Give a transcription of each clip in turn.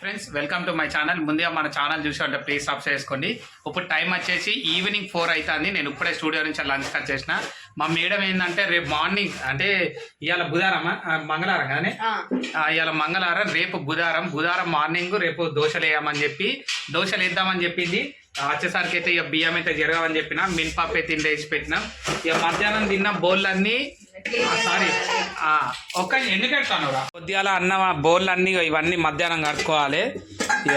Friends welcome to my channel ముందుగా మన channel చూసి ఉంటే ప్లీజ్ సబ్స్క్రైబ్ చేసుకోండి. ఇప్పుడు టైం వచ్చేసి ఈవినింగ్ ఫోర్ అవుతుంది నేను ఇప్పుడే స్టూడియో నుంచి లంచ్ కట్ చేసిన. మా మేడం ఏంటంటే రేపు మార్నింగ్ అంటే ఇవాళ బుధవారమా ఆ, మంగళవారం కానీ ఇవాళ మంగళవారం రేపు బుధవారం బుధవారం మార్నింగ్ రేపు దోశలు వేయమని చెప్పి దోశలు వేద్దామని చెప్పింది. వచ్చేసరికి అయితే ఇక బియ్యం అయితే జరగవని చెప్పిన మినపప్పు అయితే తిండి వేసి పెట్టినాం. ఇక మధ్యాహ్నం తిన్న బౌల్లన్నీ సారీ ఒక్క ఎన్ని పెడతాను కొద్దిగా అన్న బౌల్ అన్ని ఇవన్నీ మధ్యాహ్నం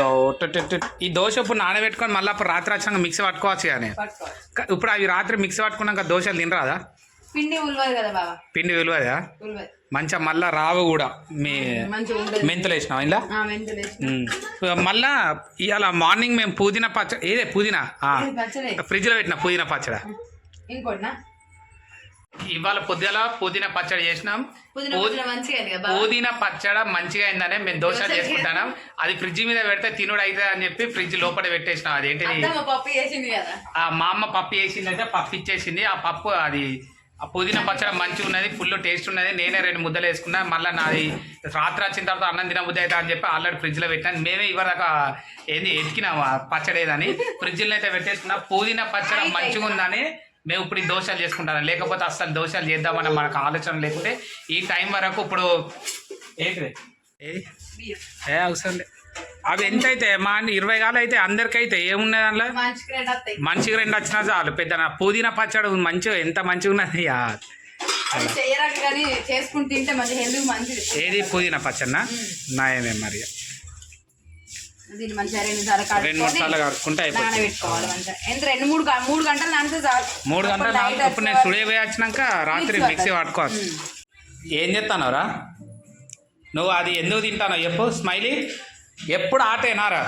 ఒట్టొట్టొట్టు- ఈ దోశ ఇప్పుడు నానబెట్టుకొని మళ్ళీ అప్పుడు రాత్రి వచ్చాక మిక్సీ పట్టుకోవచ్చు కానీ ఇప్పుడు అవి రాత్రి మిక్సీ పట్టుకున్నాక దోశలు తినరాదా? పిండి ఉలవదు కదా బాబా పిండి విలువదా ఉలవదు. మంచిగా మళ్ళా రావు కూడా. మీ మెంతులు వేసినాం. ఇలా. మళ్ళా ఇవాళ మార్నింగ్ మేము పుదీనా పచ్చడి ఏదే పుదీనా? ఫ్రిడ్జ్లో పెట్టిన పుదీనా పచ్చడి? ఇంకోటినా? ఇవాళ పొద్దుల పుదీనా పచ్చడి చేసినాం. పుదీనా పచ్చడి మంచిగా అయిందనే మేము దోశ చేసుకుంటాం అది ఫ్రిడ్జ్ మీద పెడితే తినుడు అవుతుంది అని చెప్పి ఫ్రిడ్జ్ లోపల పెట్టేసినాం. కదా. ఆ మా అమ్మ పప్పు వేసిందంటే పప్పు ఇచ్చేసింది. ఆ పప్పు అది ఆ పుదీనా పచ్చడి మంచిగా ఉన్నది ఫుల్ టేస్ట్ ఉన్నది. నేనే రెండు ముద్దలు వేసుకున్నా. మళ్ళీ నాది రాత్రి వచ్చిన తర్వాత అన్నం తిన బుద్ధి అవుతా అని చెప్పి ఆల్రెడీ ఫ్రిడ్జ్లో పెట్టాను మేమే ఇవ్వదాకా ఏంది ఎతికినాం ఆ పచ్చడి ఏదని ఫ్రిడ్జ్లో అయితే పెట్టేసుకున్నా. పుదీనా పచ్చడి మంచిగా ఉందని మేము ఇప్పుడు ఈ దోశలు చేసుకుంటాను లేకపోతే అస్సలు దోశలు చేద్దామని మనకు ఆలోచన లేకపోతే ఈ టైం వరకు ఇప్పుడు ఏంటిది? బియ్యం ఏ అవసరం లేదు అవి ఎంత అయితే మా ఇరవై కాలు అయితే అందరికైతే ఏమున్నది అందులో? మంచిగా రెండు వస్తాయి. మంచిగా రెండు వచ్చినా చాలు. పెద్ద పుదీనా పచ్చడి మంచిగా ఎంత మంచిగా ఉన్నది యా. అది చేయరాక కానీ చేసుకుని తింటే మంచి హెల్త్ మంచిది. ఏది? పుదీనా పచ్చడినా? నాయమే మరి. దీన్ని మంచిగా రెండు సార్లు రెండు మూడు సార్లు కడుక్కుంటే అయిపోతుంది. నానబెట్టుకోవాలి మంచిగా. ఎంత రెండు మూడు మూడు గంటలు నానితే చాలు. మూడు గంటలు night ఇప్పుడు నేను స్టూడియో పోయి వచ్చినాక రాత్రి మిక్సీ. పట్టుకోవచ్చు. ఏం చేస్తానవరా నువ్వు అది ఎందుకు తింటానో చెప్పు స్మైలీ. ఎప్పుడు ఆటేనారా?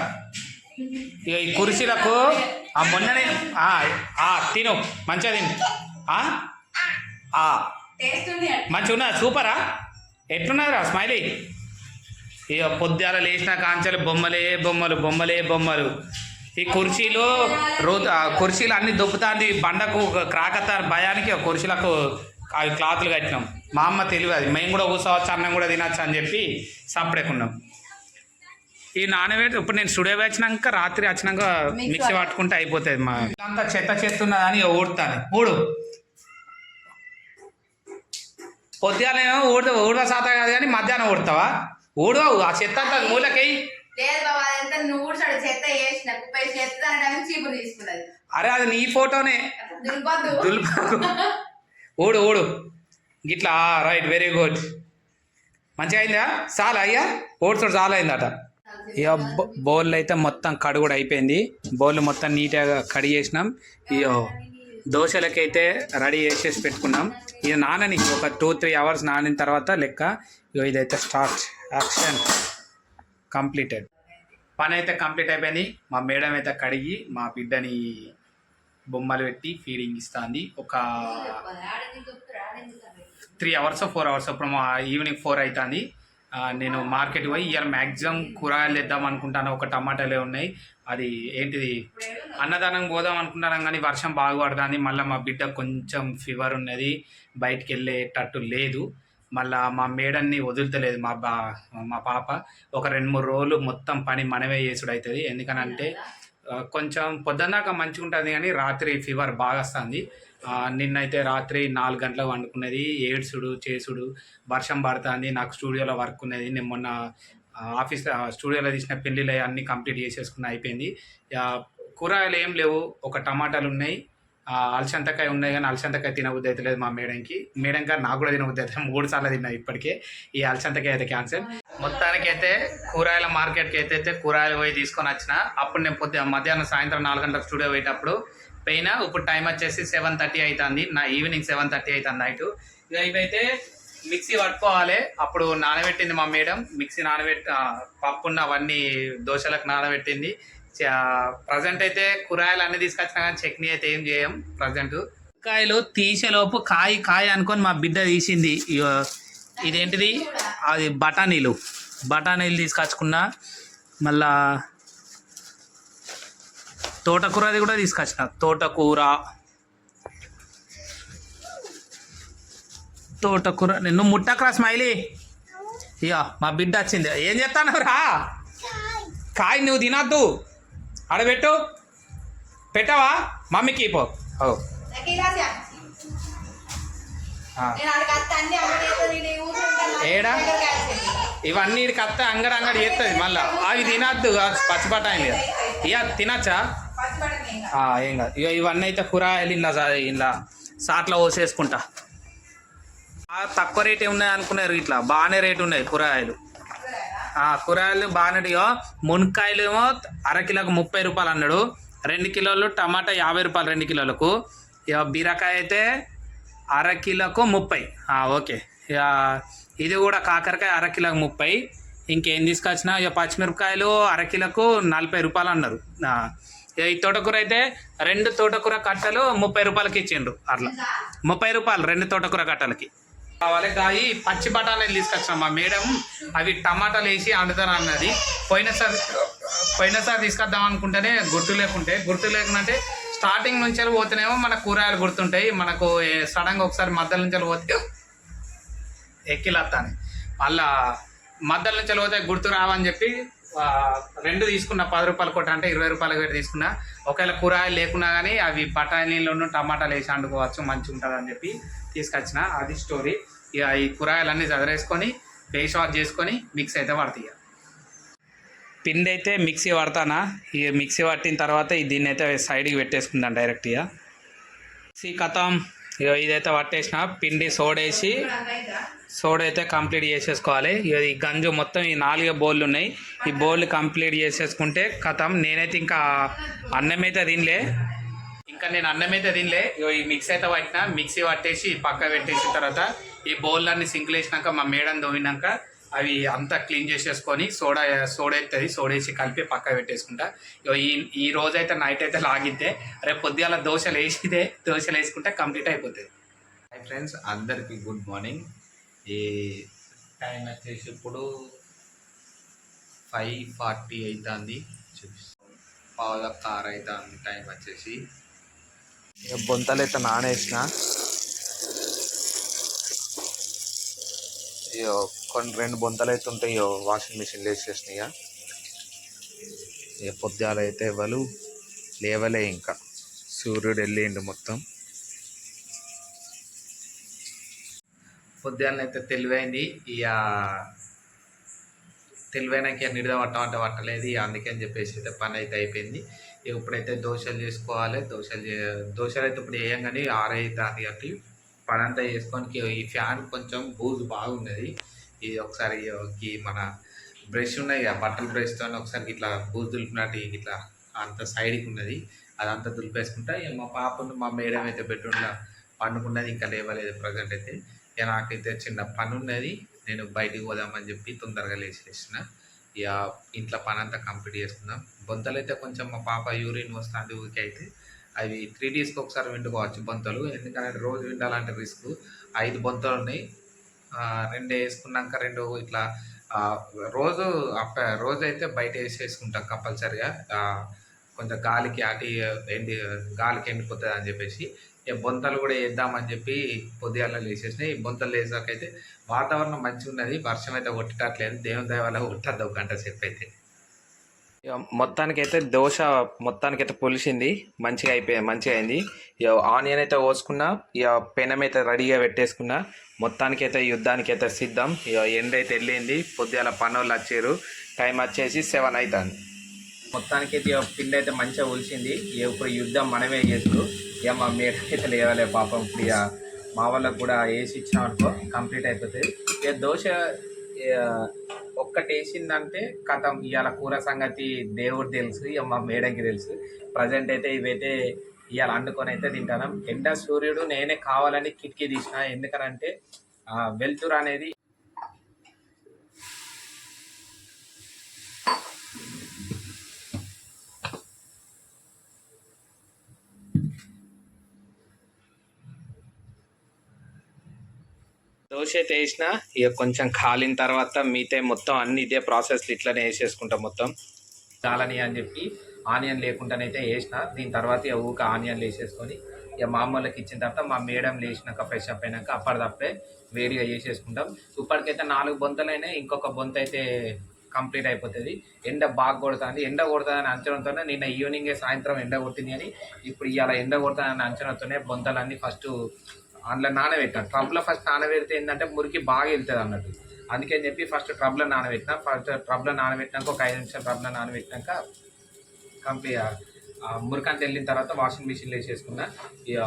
ఇక ఈ కుర్చీలకు ఆ మొన్ననే ఆ, ఆ, తిను మంచిగా తిను. ఆ? ఆ, టేస్ట్ ఉంది. అంటే. మంచిగా ఉన్నదా? సూపరా? ఎట్లున్నదిరా స్మైలీ? ఇక పొద్దుల లేచిన కాంచెలు బొమ్మలే బొమ్మలు బొమ్మలే బొమ్మలు. ఈ కుర్చీలు రోజు కుర్చీలు అన్ని దొబ్బుతాంది. బండకు క్రాకత భయానికి ఆ కుర్చీలకు అవి క్లాతులు కట్టినాం. మా అమ్మ తెలియదు అది. మేము కూడా కూర్చోవచ్చు అన్నం కూడా తినచ్చు అని చెప్పి సపడేకున్నాం. ఈ నానబెట్టి ఇప్పుడు నేను స్టూడియో వచ్చినాక రాత్రి వచ్చినాక మిక్సీ పట్టుకుంటే అయిపోతుంది మా అంతా చెత్త ఉన్నదని ఊడుతాను ఊడు. పొద్దుగానేమో ఊడ ఊడవ శాతం కాదు కానీ మధ్యాహ్నం ఊడతావా? ఊడవవు ఆ చెత్త అంతా మూలకై లేదు బాబా అదంతా నువ్వు ఊడ్చాడు చెత్త వేసిన కుప్ప వేసి చెత్త అనడానికి చీపురు తీసుకున్నది. అరే అది నీ ఫోటోనే. ఊడు ఊడు. గిట్లా రైట్ వెరీ గుడ్. మంచిగా అయిందా? చాలా అయ్యా? ఓడ్చుడు చాలా అయిందట. ఇక బౌల్ అయితే మొత్తం కడుగుడు అయిపోయింది. బౌల్ మొత్తం నీట్గా కడిగేసినాం. ఇక దోశలకైతే రెడీ చేసేసి పెట్టుకున్నాం. ఇది నానని ఒక టూ త్రీ అవర్స్ నానిన తర్వాత లెక్క ఇదైతే స్టార్ట్. Action completed. పని అయితే కంప్లీట్ అయిపోయింది. మా మేడం అయితే కడిగి మా బిడ్డని బొమ్మలు పెట్టి ఫీడింగ్ ఇస్తుంది. ఒక త్రీ అవర్స్ ఫోర్ అవర్స్ ఇప్పుడు మా ఈవినింగ్ ఫోర్ అవుతుంది నేను మార్కెట్ పోయి ఇయర్ మ్యాక్సిమం కూరగాయలు తెద్దాం అనుకుంటాను. ఒక టమాటాలే ఉన్నాయి. అది ఏంటిది? అన్నదానం పోదాం అనుకుంటాను కానీ వర్షం బాగా పడుతుంది. మళ్ళీ మా బిడ్డ కొంచెం ఫీవర్ ఉన్నది. బయటికి వెళ్ళేటట్టు లేదు. మళ్ళా మా మేడన్ని వదులుతలేదు. మా బా మా పాప ఒక రెండు మూడు రోజులు మొత్తం పని మనమే చేసుడు అవుతుంది ఎందుకనంటే కొంచెం పొద్దున్నాక మంచిగా ఉంటుంది కానీ రాత్రి ఫీవర్ బాగా వస్తుంది. నిన్నైతే రాత్రి నాలుగు గంటలకు వండుకున్నది ఏడ్సుడు చేసుడు వర్షం పడుతుంది నాకు స్టూడియోలో వర్క్ ఉన్నది. నేను మొన్న ఆఫీస్ స్టూడియోలో తీసిన పెళ్ళిళ్ళు అన్నీ కంప్లీట్ చేసేసుకుని అయిపోయింది. కూరగాయలు ఏం లేవు ఒక టమాటాలు ఉన్నాయి అలసంతకాయ ఉన్నాయి కానీ అలసంతకాయ తినబుద్ధి అయితే లేదు మా మేడంకి. మేడం గారు నాకు కూడా తినబుద్ధి అయితే మూడు సార్లు తిన్నా ఇప్పటికే. ఈ అలసంతకాయ అయితే క్యాన్సల్. మొత్తానికి అయితే కూరగాయల మార్కెట్కి అయితే అయితే కూరగాయలు పోయి తీసుకొని వచ్చిన అప్పుడు నేను పొద్దు మధ్యాహ్నం సాయంత్రం నాలుగు గంటలకు స్టూడియో పోయేటప్పుడు పెయిన్ ఇప్పుడు టైం వచ్చేసి సెవెన్ థర్టీ అవుతుంది నా ఈవినింగ్ సెవెన్ థర్టీ అవుతుంది నైట్ ఇక ఇవైతే మిక్సీ పట్టుకోవాలి. అప్పుడు నానబెట్టింది మా మేడం. మిక్సీ నానబెట్టి పప్పున్న అవన్నీ దోశలకు నానబెట్టింది. ప్రజెంట్ అయితే కూరగాయలు అన్ని తీసుకొచ్చినా కానీ చట్నీ అయితే ఏం చేయం ప్రజెంట్ కాయలు తీసేలోపు కాయ కాయ అనుకొని మా బిడ్డ తీసింది. ఇదేంటిది? అది బఠానీలు. బఠానీలు తీసుకొచ్చుకున్నా. మళ్ళా తోటకూరది కూడా తీసుకొచ్చిన. తోటకూర. తోటకూర. నువ్వు ముట్టకరా స్మైలీ. ఇక మా బిడ్డ వచ్చింది. ఏం చెప్తాను రా? కాయ నువ్వు తినద్దు. ఆడబెట్టు. పెట్టావా? మమ్మీకి పో. ఓ. ఏడా? ఇవన్నీ ఇక్కడికి వస్తే అంగడి అంగడి చేస్తుంది మళ్ళీ. అవి తినద్దు. పచ్చి ఇక తినచ్చా? ఏం కాదు. ఇక ఇవన్నీ అయితే కూరగాయలు ఇలా ఇలా సాట్లో పోసేసుకుంటా. తక్కువ రేటే ఉన్నాయి అనుకున్నారు ఇట్లా? బాగానే రేటు ఉన్నాయి కూరగాయలు కూరగాయలు బాగానే ఇగో మునక్కాయలు ఏమో అరకిలోకి ముప్పై రూపాయలు అన్నాడు. రెండు కిలోలు టమాటా యాభై రూపాయలు రెండు కిలోలకు. ఇక బీరకాయ అయితే అరకిలోకు ముప్పై. ఓకే. ఇక ఇది కూడా కాకరకాయ అరకిలోకి ముప్పై. ఇంకేం తీసుకొచ్చినా ఇక పచ్చిమిరపకాయలు అరకిలకు నలభై రూపాయలు అన్నారు. ఈ తోటకూర అయితే రెండు తోటకూర కట్టలు ముప్పై రూపాయలకి ఇచ్చిండ్రు. అట్లా. ముప్పై రూపాయలు రెండు తోటకూర కట్టలకి. కావాలి కాయి పచ్చి బఠానీలు తీసుకొచ్చాం మా మేడం. అవి టమాటాలు వేసి వండుతాను అన్నది. పోయినసారి పోయినసారి తీసుకొద్దాం అనుకుంటేనే గుర్తు లేకుంటే గుర్తు లేకుంటే స్టార్టింగ్ నుంచి పోతేనేమో మన కూరగాయలు గుర్తుంటాయి. మనకు సడన్గా ఒకసారి మధ్యలో నుంచి పోతే ఎక్కిలత్తాను. మళ్ళా మధ్యలో నుంచి పోతే గుర్తు రావని చెప్పి రెండు తీసుకున్న పది రూపాయలు కొట్ట అంటే ఇరవై రూపాయలు పెట్టి తీసుకున్నా. ఒకవేళ కూరగాయలు లేకున్నా కానీ అవి బఠానీలను టమాటాలు వేసి వండుకోవచ్చు మంచిగా ఉంటుంది అని చెప్పి తీసుకొచ్చిన. అది స్టోరీ. ఇక ఈ కూరగాయలన్నీ చదివేసుకొని ఫేస్ వాష్ చేసుకొని మిక్స్ అయితే పడతాయి పిండి అయితే మిక్సీ పడతానా ఇక మిక్సీ పట్టిన తర్వాత దీన్ని అయితే సైడ్కి పెట్టేసుకుందాం డైరెక్ట్గా. మిక్సీ కథం. ఇక ఇదైతే పట్టేసిన పిండి సోడేసి సోడైతే అయితే కంప్లీట్ చేసేసుకోవాలి. ఇక ఈ గంజు మొత్తం ఈ నాలుగే బౌళ్ళు ఉన్నాయి ఈ బౌల్ కంప్లీట్ చేసేసుకుంటే కథం నేనైతే ఇంకా అన్నం అయితే తినలే. ఇంకా నేను అన్నం అయితే తినలే. ఇగో ఈ మిక్స్ అయితే పట్టిన. మిక్సీ పట్టేసి పక్క పెట్టేసిన తర్వాత ఈ బౌల్ అన్ని సింకులు వేసినాక మా మేడం తోమినాక అవి అంతా క్లీన్ చేసేసుకొని సోడా సోడా ఎత్తుంది సోడా వేసి కలిపి పక్క పెట్టేసుకుంటా. ఇగో ఈ ఈ రోజు అయితే నైట్ అయితే లాగిద్దే. రేపు పొద్దుగాల దోశలు వేసితే దోశలు వేసుకుంటే కంప్లీట్ అయిపోతుంది. హాయ్ ఫ్రెండ్స్ అందరికీ గుడ్ మార్నింగ్. ఈ టైం వచ్చేసి ఇప్పుడు ఫైవ్ ఫార్టీ అవుతుంది పావుల కార్ అవుతుంది టైం వచ్చేసి. బొంతలు అయితే నానేసిన. కొన్ని రెండు బొంతలు అయితే ఉంటాయి వాషింగ్ మిషన్లు వేసేసినాయి ఇక. ఇక పొద్దుగాల అయితే ఎవరు లేవలే ఇంకా. సూర్యుడు వెళ్ళిండు మొత్తం. పొద్దున్న అయితే తెలివైంది. ఇక తెలివైనాక ఇక నిడద పట్టమంటే పట్టలేదు ఇక అందుకని చెప్పేసి అయితే పని అయితే అయిపోయింది. ఇక ఇప్పుడైతే దోశలు చేసుకోవాలి. దోశలు దోశలు అయితే ఇప్పుడు వేయంగానే ఆరైతుంది కాబట్టి పని అంతా చేసుకొని ఈ ఫ్యాన్ కొంచెం బూజు బాగున్నది ఇది ఒకసారి ఈ మన బ్రష్ ఉన్నాయి కదా బట్టల బ్రష్తో ఒకసారి ఇట్లా బూజు దులిపినట్టు ఇట్లా అంత సైడ్కి ఉన్నది అదంతా దులిపేసుకుంటా ఇక మా పాపను మా మేడం అయితే బెడ్రూమ్లో పండుకున్నది ఇంకా లేవలేదు ప్రజెంట్ అయితే. ఇక నాకైతే చిన్న పని ఉన్నది నేను బయటికి పోదామని చెప్పి తొందరగా లేచేసిన ఇక ఇంట్లో పని అంతా కంప్లీట్ చేసుకుందాం. బొంతలు అయితే కొంచెం మా పాప యూరిన్ వస్తుంది ఊరికి అయితే. అవి త్రీ డేస్కి ఒకసారి వండుకోవచ్చు బొంతలు ఎందుకంటే రోజు విండాలంటే రిస్క్. ఐదు బొంతలు ఉన్నాయి రెండు వేసుకున్నాక రెండు ఇట్లా రోజు అప్ప రోజు అయితే బయట వేసేసుకుంటాం కంపల్సరిగా. కొంచెం గాలికి అటు ఎండి గాలికి ఎండిపోతుంది అని చెప్పేసి ఇక బొంతలు కూడా వేద్దామని చెప్పి పొద్దుగాల వేసేసినాయి ఈ బొంతలు వేసాకైతే వాతావరణం మంచిగా ఉన్నది వర్షం అయితే కొట్టట్లేదు దేవుని దయ వల్ల కొట్టద్దు ఒక గంట సేపు అయితే. మొత్తానికైతే దోశ మొత్తానికైతే పొలిసింది మంచిగా అయిపోయింది మంచిగా అయింది. ఇక ఆనియన్ అయితే కోసుకున్నా ఇక పెనం అయితే రెడీగా పెట్టేసుకున్నా. మొత్తానికైతే యుద్ధానికైతే సిద్ధం. ఇక ఎండ అయితే వెళ్ళింది పొద్దున పనులు వచ్చారు. టైం వచ్చేసి సెవెన్ అవుతుంది మొత్తానికైతే ఇక పిండి అయితే మంచిగా ఉలిసింది ఇక ఇప్పుడు యుద్ధం మనమే చేస్తూ ఇక మా మేడం అయితే లేవలే పాపం. ఇప్పుడు ఇక మా వాళ్ళకు కూడా వేసి ఇచ్చినాం అనుకో కంప్లీట్ అయిపోతుంది. ఇక దోశ ఒక్కటి వేసిందంటే కథం. ఇవాళ కూర సంగతి దేవుడు తెలుసు ఇక మా మేడంకి తెలుసు. ప్రజెంట్ అయితే ఇవైతే ఇవాళ వండుకొని అయితే తింటాను ఎండ సూర్యుడు నేనే కావాలని కిటికీ తీసిన. ఎందుకనంటే ఆ, వెలుతురు అనేది దోశ అయితే వేసిన ఇక కొంచెం కాలిన తర్వాత మిగతా మొత్తం అన్ని ఇదే ప్రాసెస్ ఇట్లనే వేసేసుకుంటాం మొత్తం. కాలని అని చెప్పి ఆనియన్ లేకుండానైతే వేసిన దీని తర్వాత ఇక ఊక ఆనియన్లు వేసేసుకొని ఇక మా అమ్మోళ్ళకి ఇచ్చిన తర్వాత మా మేడం లేచినాక ఫ్రెష్ అప్ అయినాక అప్పటిదప్పుడే వేడిగా చేసేసుకుంటాం. ఇప్పటికైతే నాలుగు బొంతలైనా ఇంకొక బొంత అయితే కంప్లీట్ అయిపోతుంది. ఎండ బాగా కొడుతుంది. ఎండ కొడుతుందని అంచనాతోనే నిన్న ఈవినింగే సాయంత్రం ఎండ కొట్టింది అని ఇప్పుడు ఇలా ఎండ కొడుతుందని అంచనాతోనే బొంతలన్నీ ఫస్ట్ అందులో నానబెట్టాను. ట్రబ్లో ఫస్ట్ నానబెడితే ఏంటంటే మురికి బాగా వెళ్తుంది అన్నట్టు. అందుకని చెప్పి ఫస్ట్ ట్రబ్లో నానబెట్టిన ఫస్ట్ ట్రబ్లో నానబెట్టినాక ఒక ఐదు నిమిషాలు ట్రబ్లో నానబెట్టినాక కంప్లీట్ మురికంత వెళ్ళిన తర్వాత వాషింగ్ మిషన్లో వేసేసుకున్నా ఇక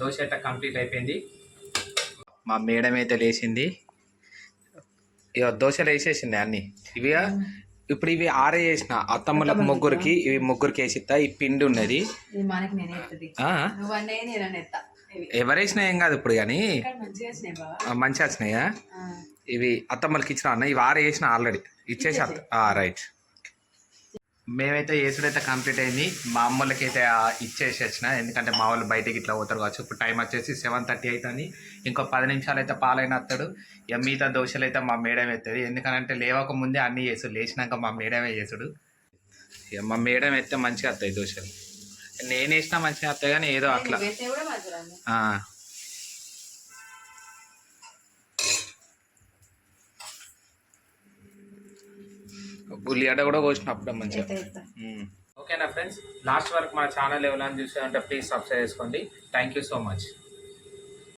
దోశ అయితే కంప్లీట్ అయిపోయింది. మా మేడం అయితే లేచింది. ఇక దోశలు వేసేసింది అన్ని. ఇవి ఇప్పుడు ఇవి ఆరే చేసిన అత్తమ్మలకు ముగ్గురికి ఇవి ముగ్గురికి వేసిస్తా ఈ పిండి ఉన్నది. ఎవరేసినా ఏం కాదు ఇప్పుడు కానీ. మంచిగా వచ్చినాయి. ఇవి అత్తమ్మలకి ఇచ్చిన అన్న ఇవి ఆరు వేసిన ఆల్రెడీ. ఇచ్చేసి రైట్ మేమైతే వేసుడైతే కంప్లీట్ అయింది. మా అమ్మలకి అయితే ఇచ్చేసి వచ్చిన. ఎందుకంటే మా వాళ్ళు బయటకి ఇట్లా పోతారు కావచ్చు. ఇప్పుడు టైం వచ్చేసి సెవెన్ థర్టీ అవుతుంది ఇంకో పది నిమిషాలు అయితే పాలైన వస్తాడు ఇక మిగతా దోశలు అయితే మా మేడం ఎత్తుంది. ఎందుకంటే లేవక ముందే అన్నీ చేసుడు లేచినాక మా మేడమే చేసుడు ఇక మా మేడం ఎత్తే మంచిగా వస్తాయి దోశలు నేను వేసినా మంచిగా వస్తాయి కానీ ఏదో అట్లా. ఉల్లిగడ్డ కూడా కోసినప్పుడు మంచిగా. ఓకేనా ఫ్రెండ్స్? లాస్ట్ వరకు మన ఛానల్ ఎవరైనా చూసారంటే ప్లీజ్ సబ్స్క్రైబ్ చేసుకోండి. Thank you so much.